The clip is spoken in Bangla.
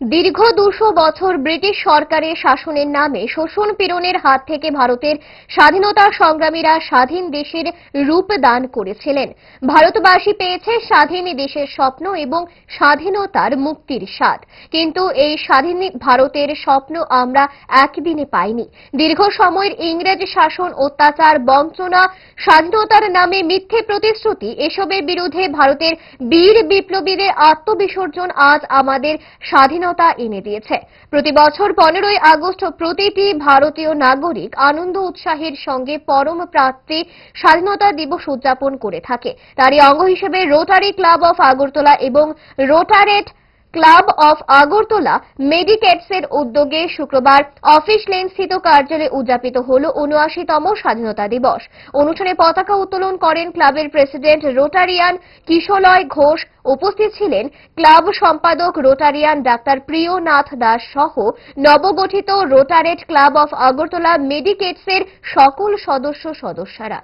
দীর্ঘ দুশো বছর ব্রিটিশ সরকারের শাসনের নামে শোষণ পীড়নের হাত থেকে ভারতের স্বাধীনতা সংগ্রামীরা স্বাধীন দেশের রূপ দান করেছিলেন। ভারতবাসী পেয়েছে স্বাধীন দেশের স্বপ্ন এবং স্বাধীনতার মুক্তির স্বাদ। কিন্তু এই স্বাধীন ভারতের স্বপ্ন আমরা একদিনে পাইনি। দীর্ঘ সময়ের ইংরেজ শাসন, অত্যাচার, বঞ্চনা, স্বাধীনতার নামে মিথ্যে প্রতিশ্রুতি, এসবের বিরুদ্ধে ভারতের বীর বিপ্লবীদের আত্মবিসর্জন আজ আমাদের স্বাধীনতা এনে দিয়েছে। প্রতি বছর পনেরোই আগস্ট প্রতিটি ভারতীয় নাগরিক আনন্দ উৎসাহের সঙ্গে পরম প্রাপ্তি স্বাধীনতা দিবস উদযাপন করে থাকে। তারই অঙ্গ হিসেবে রোটারি ক্লাব অফ আগরতলা এবং রোটারেট ক্লাব অফ আগরতলা মেডিকেটসের উদ্যোগে শুক্রবার অফিস লেন স্থিত কার্যালয়ে উদযাপিত হল উনআশিতম স্বাধীনতা দিবস। অনুষ্ঠানে পতাকা উত্তোলন করেন ক্লাবের প্রেসিডেন্ট রোটারিয়ান কিশলয় ঘোষ। উপস্থিত ছিলেন ক্লাব সম্পাদক রোটারিয়ান ডাক্তার প্রিয়নাথ দাস সহ নবগঠিত রোটারেট ক্লাব অফ আগরতলা মেডিকেটসের সকল সদস্য সদস্যরা